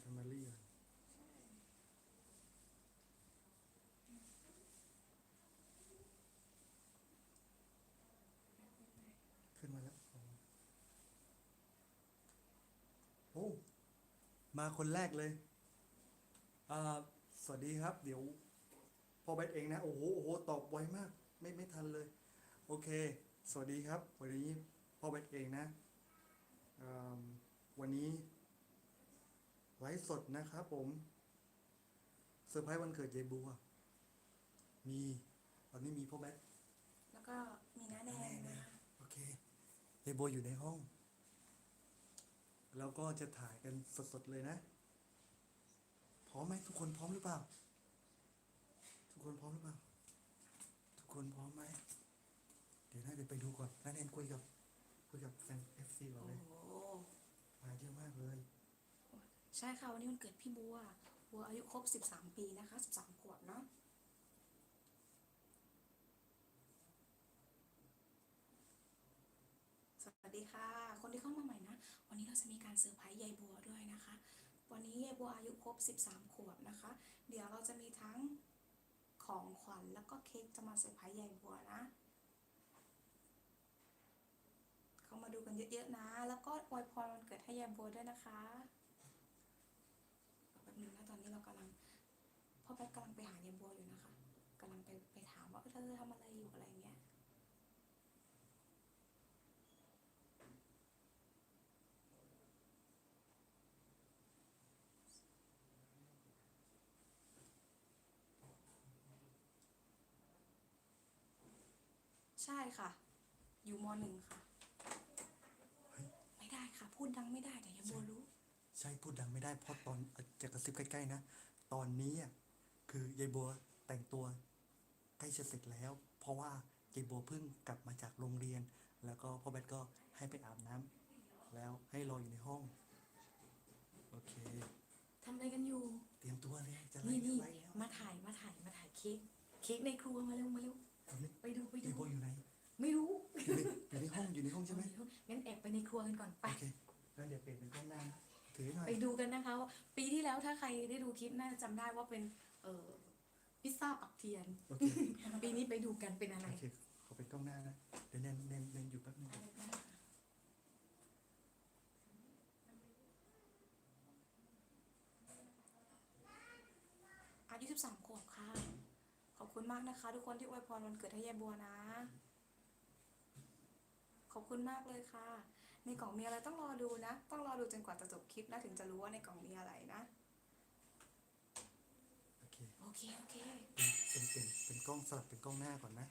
แฟมิลี่ก่อนขึ้นมาแล้ว โอ้ มาคนแรกเลยอ่าสวัสดีครับ เดี๋ยว พอเบสเองนะ โอ้โหโอ้โห ตอบไวมาก ไม่ไม่ทันเลย โอเค สวัสดีครับ วันนี้พ่อเบสเองนะ วันนี้ ไลฟ์สดนะครับผมเซอร์ไพรส์วันเกิดยายบัว มีตอนนี้มีพ่อแบทแล้วก็มีน้าแดงนะคะโอเคยายบัวอยู่ในห้อง แล้วก็จะถ่ายกันสดๆเลยนะ พร้อมไหมทุกคนพร้อมหรือเปล่า ทุกคนพร้อมหรือเปล่า ทุกคนพร้อมไหม เดี๋ยวนะเดี๋ยวไปดูก่อนน้าแนนคุยกับคุยกับแฟนเอฟซีก่อนโอ้เลยโหมาเยอะมากเลย ใช่ค่ะวันนี้วันเกิดพี่บัว บัวอายุครบ 13 ปีนะคะ 13 ขวบเนาะสวัสดีค่ะ คนที่เข้ามาใหม่นะ วันนี้เราจะมีการเซอร์ไพรส์ยายบัวด้วยนะคะ วันนี้ยายบัวอายุครบ 13 ขวบนะคะ เดี๋ยวเราจะมีทั้งของขวัญแล้วก็เค้กจะมาเซอร์ไพรส์ยายบัวนะเข้ามาดูกันเยอะๆนะ แล้วก็อวยพรวันเกิดให้ยายบัวด้วยนะคะ นึงนะตอนนี้เรากำลังพ่อแป๊กกำลังไปหายายบัวอยู่นะคะกำลังไปไปถามว่าเออเธอทำอะไรอยู่อะไรเงี้ยใช่ค่ะ อยู่มหนึ่งค่ะเฮ้ยไม่ได้ค่ะ พูดดังไม่ได้เดี๋ยวยายบัวรู้ ใช่พูดดังไม่ได้เพราะตอนเอ่อจะกระซิบใกล้ๆนะ ตอนนี้อะคือยายบัวแต่งตัวใกล้จะเสร็จแล้ว เพราะว่ายายบัวเพิ่งกลับมาจากโรงเรียน แล้วก็พ่อแบทก็ให้ไปอาบน้ำแล้วให้รออยู่ในห้อง โอเคทำอะไรกันอยู่ เตรียมตัวเลยจะไล่นี่นี่ไล่แล้วมาถ่ายมาถ่ายมาถ่ายเค้กเค้กในครัวมาเร็วมาเร็วเอาเลยไปดูไปดูยายบัวอยู่ไหนไม่รู้อยู่ในอยู่ในห้องอยู่ในห้องใช่ไหมงั้นแอบไปในครัวกันก่อนไปโอเคแล้วเดี๋ยวเปลี่ยนเป็นกล้องหน้านะ ถือหน่อยไปดูกันนะคะว่าปีที่แล้วถ้าใครได้ดูคลิปน่าจะจำได้ว่าเป็นเอ่อพิซซ่าปักเทียน โอเคปีนี้ไปดูกันเป็นอะไร โอเคขอเป็นกล้องหน้านะเดี๋ยวเน้นเน้นเน้นอยู่แป๊บนึงอายุ13ขวบค่ะ ขอบคุณมากนะคะ ทุกคนที่อวยพรวันเกิดให้ยายบัวนะ ขอบคุณมากเลยค่ะ ในกล่องมีอะไรต้องรอดูนะ ต้องรอดูจนกว่าจะจบคลิปนะถึงจะรู้ว่าในกล่องมีอะไรนะ โอเค โอเค โอเค เป็นเป็นเป็นเป็นกล้องสลับเป็นกล้องหน้าก่อนนะ